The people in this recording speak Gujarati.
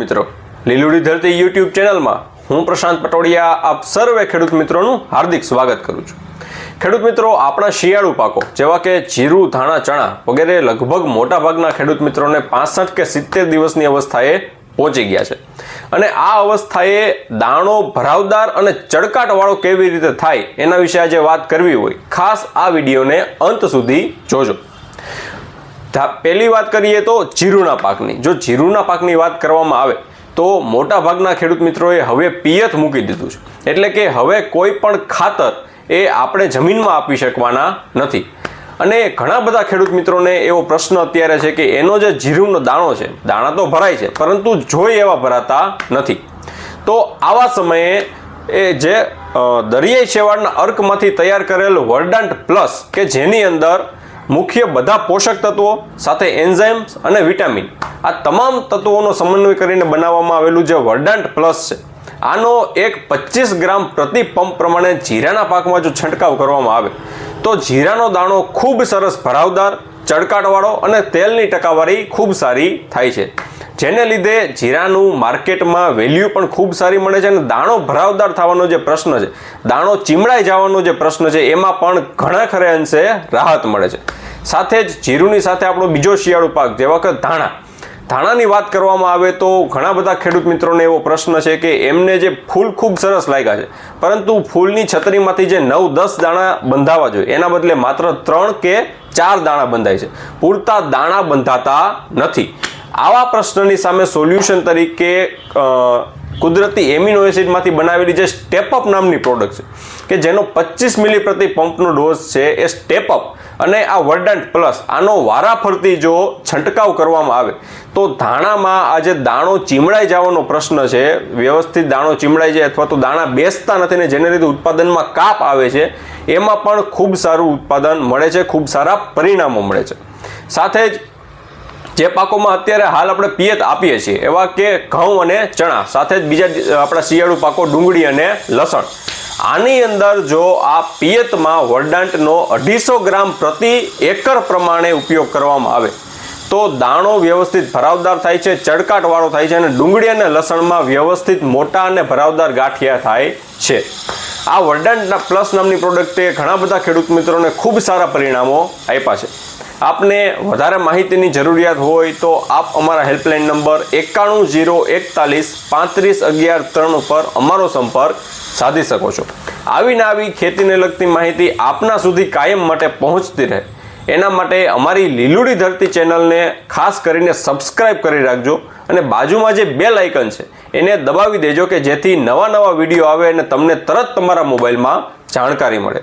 મિત્રો, લીલુડી ધરતી યુટ્યુબ ચેનલમાં હું પ્રશાંત પટોડિયા આપ સર્વે ખેડૂત મિત્રોનું હાર્દિક સ્વાગત કરું છું. ખેડૂત મિત્રો, આપણા શિયાળુ પાકો, જેવા કે જીરું, ધાણા, ચણા વગેરે લગભગ મોટાભાગના ખેડૂત મિત્રોને પાસઠ કે સિત્તેર દિવસની અવસ્થાએ પહોંચી ગયા છે. અને આ અવસ્થાએ દાણો ભરાવદાર અને ચડકાટવાળો કેવી રીતે થાય એના વિશે આજે વાત કરવી હોય, ખાસ આ વિડીયોને અંત સુધી જોજો. પહેલી વાત કરીએ તો જીરુના પાકની. જો જીરુના પાકની વાત કરવામાં આવે, તો મોટા ભાગના ખેડૂત મિત્રોએ હવે પિયત મૂકી દીધું છે. એટલે કે હવે કોઈ પણ ખાતર એ આપણે જમીનમાં આપી શકવાના નથી. અને ઘણા બધા ખેડૂત મિત્રોને એવો પ્રશ્ન અત્યારે છે કે એનો જે જીરુનો દાણો છે, દાણા તો ભરાય છે, પરંતુ જોઈ એવા ભરાતા નથી. તો આવા સમયે એ જે દરિયાઈ શેવાળના અર્કમાંથી તૈયાર કરેલ વર્ડાન્ટ પ્લસ કે જેની અંદર મુખ્ય બધા પોષક તત્વો સાથે એન્ઝાઇમ્સ અને વિટામિન. આ તમામ તત્વોનો સમન્વય કરીને બનાવવામાં આવેલું જે વર્ડાન્ટ પ્લસ છે, આનો એક પચીસ ગ્રામ પ્રતિ પંપ પ્રમાણે જીરાના પાકમાં જો છંટકાવ કરવામાં આવે, તો જીરાનો દાણો ખૂબ સરસ ભરાવદાર ચડકાટવાળો અને તેલની ટકાવારી ખૂબ સારી થાય છે. જેને લીધે જીરાનું માર્કેટમાં વેલ્યુ પણ ખૂબ સારી મળે છે અને દાણો ભરાવદાર થવાનો જે પ્રશ્ન છે, દાણો ચીમડાઈ જવાનો જે પ્રશ્ન છે, એમાં પણ ઘણા ખરે અંશે રાહત મળે છે. સાથે જ જીરુની સાથે આપણો બીજો શિયાળુ પાક, જેવા કે ધાણા. ધાણાની વાત કરવામાં આવે તો ઘણા બધા ખેડૂત મિત્રોને એવો પ્રશ્ન છે કે એમને જે ફૂલ ખૂબ સરસ લાગ્યા છે, પરંતુ ફૂલની છત્રીમાંથી જે નવ દસ દાણા બંધાવા જોઈએ, એના બદલે માત્ર ત્રણ કે ચાર દાણા બંધાય છે. પૂરતા દાણા બંધાતા નથી. આવા પ્રશ્નની સામે સોલ્યુશન તરીકે કુદરતી એમિનો એસિડમાંથી બનાવેલી જે સ્ટેપઅપ નામની પ્રોડક્ટ છે, કે જેનો પચીસ મિલી પ્રતિ પંપનો ડોઝ છે, એ સ્ટેપઅપ અને આ વર્ડન્ટ પ્લસ આનો વારાફરતી જો છંટકાવ કરવામાં આવે, તો ધાણામાં આ જે દાણો ચીમડાઈ જવાનો પ્રશ્ન છે, વ્યવસ્થિત દાણો ચીમડાઈ જાય અથવા તો દાણા બેસતા નથી ને જેને લીધે ઉત્પાદનમાં કાપ આવે છે, એમાં પણ ખૂબ સારું ઉત્પાદન મળે છે, ખૂબ સારા પરિણામો મળે છે. સાથે જ જે પાકોમાં અત્યારે હાલ આપણે પિયત આપીએ છીએ, એવા કે ઘઉં અને ચણા, સાથે જ બીજા આપણા શિયાળુ પાકો ડુંગળી અને લસણ. આની અંદર જો આ પિયતમાં વરદાંટનો અઢીસો ગ્રામ પ્રતિ એકર પ્રમાણે ઉપયોગ કરવામાં આવે, તો દાણો વ્યવસ્થિત ભરાવદાર થાય છે ચડકાટવાળો થાય છે અને ડુંગળી અને લસણમાં વ્યવસ્થિત મોટા અને ભરાવદાર ગાંઠિયા થાય છે. આ વરડાંટના પ્લસ નામની પ્રોડક્ટે ઘણા બધા ખેડૂત મિત્રોને ખૂબ સારા પરિણામો આપ્યા છે. આપને વધારે માહિતીની જરૂરિયાત હોય તો આપ અમારા હેલ્પલાઇન નંબર એકાણું જીરો એકતાલીસ પાંત્રીસ અગિયાર ત્રણ ઉપર અમારો સંપર્ક સાધી શકો છો. આવીને આવી ખેતીને લગતી માહિતી આપના સુધી કાયમ માટે પહોંચતી રહે. એના માટે અમારી લીલુડી ધરતી ચેનલને ખાસ કરીને સબસ્ક્રાઇબ કરી રાખજો અને બાજુમાં જે બેલ આઇકન છે, એને દબાવી દેજો કે જેથી નવા નવા વીડિયો આવે અને તમને તરત તમારા મોબાઈલમાં જાણકારી મળે.